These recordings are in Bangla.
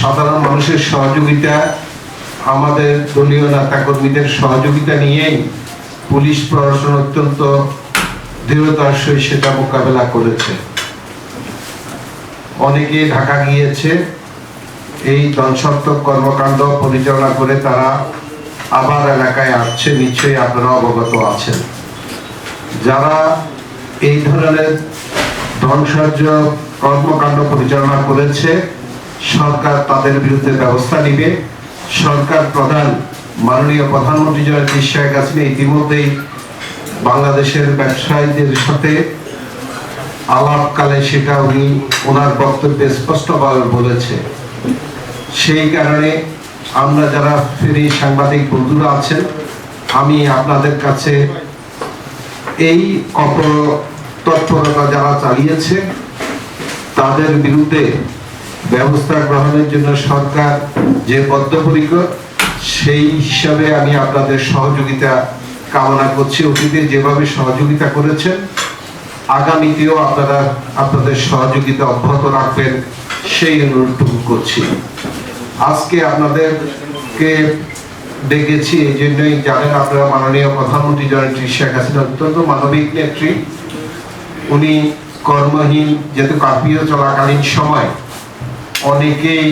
সাধারণ মানুষের সহযোগিতা, আমাদের দলীয় নেতা কর্মীদের সহযোগিতা নিয়েই পুলিশ প্রশাসন অত্যন্ত দৃঢ়তার সহিত সেটা মোকাবেলা করেছে। অনেকে ঢাকা গিয়েছে, এই ধ্বংসাত্মক কর্মকাণ্ড পরিচালনা করে তারা আবার এলাকায় আসছে, নিশ্চয়ই আপনারা অবগত আছেন। যারা এই ধরনের ধ্বংসার্য কর্মকাণ্ড পরিচালনা করেছে সরকার তাদের বিরুদ্ধে ব্যবস্থা নিবে। সরকার প্রধান মাননীয় প্রধানমন্ত্রী জয়ন্তী শেখ হাসিনা ইতিমধ্যেই বাংলাদেশের ব্যবসায়ীদের সাথে আলাপকালে সেটা উনি ওনার বক্তব্যে স্পষ্টভাবে বলেছে। সেই কারণে আমরা যারা ফেরি সাংবাদিক বন্ধুরা আছেন, আমি আপনাদের কাছে এই অপর তৎপরতা যারা চালিয়েছে, তাদের বিরুদ্ধে ব্যবস্থা গ্রহণের জন্য সরকার যে বদ্ধপরিকর সেই হিসাবে আমি আপনাদের সহযোগিতা কামনা করছি। অতীতে যেভাবে সহযোগিতা করেছেন, আগামীতেও আপনারা আপনাদের সহযোগিতা অব্যাহত রাখবেন, সেই অনুরোধটুকু করছি। আজকে আপনাদেরকে ডেকেছি এই জন্যই, জানেন আপনারা মাননীয় প্রধানমন্ত্রী জননেত্রী শেখ হাসিনা অত্যন্ত মানবিক নেত্রী। উনি কর্মহীন, যেহেতু কার্ফিউ চলাকালীন সময় অনেকেই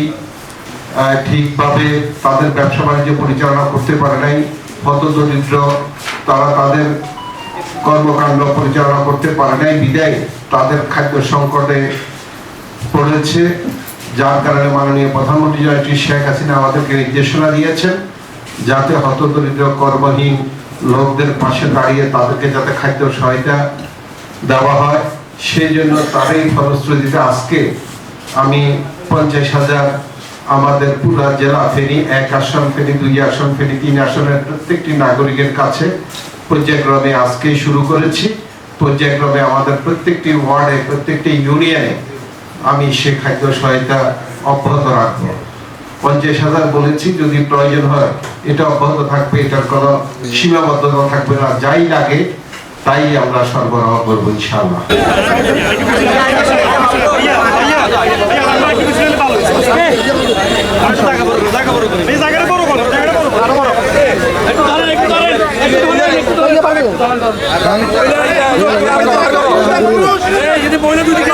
ঠিকভাবে তাদের ব্যবসা বাণিজ্য পরিচালনা করতে পারে নাই। হত দরিদ্র তারা তাদের কর্মকাণ্ড পরিচালনা করতে পারে নাই। বিদায় তাদের খাদ্য সংকটে পড়েছে, যার কারণে মাননীয় প্রধানমন্ত্রী জয়শ্রী শেখ হাসিনা আমাদেরকে নির্দেশনা দিয়েছেন যাতে হতদরিদ্র, কর্মহীন লোকদের পাশে দাঁড়িয়ে তাদেরকে যাতে খাদ্য সহায়তা দেওয়া হয়। সেই জন্য তারই ফলশ্রুতিতে আজকে আমি পঞ্চাশ হাজার আমাদের পুরা জেলা ফেরি, এক আসন ফেরি, দুই আসন ফেরি, তিন আসনের প্রত্যেকটি নাগরিকের কাছে পর্যায়ক্রমে আজকেই শুরু করেছি। পর্যায়ক্রমে আমাদের প্রত্যেকটি ওয়ার্ডে, প্রত্যেকটি ইউনিয়নে আমি সে খাদ্য সহায়তা অব্যাহত রাখব। পঞ্চাশ হাজার বলেছি, যদি প্রয়োজন হয় এটা অব্যাহত থাকবে, এটার কোনো সীমাবদ্ধতা থাকবে না, যাই লাগে তাই আমরা সরবরাহ করব, ইনশাআল্লাহ। যদি বইলে দুই দিকে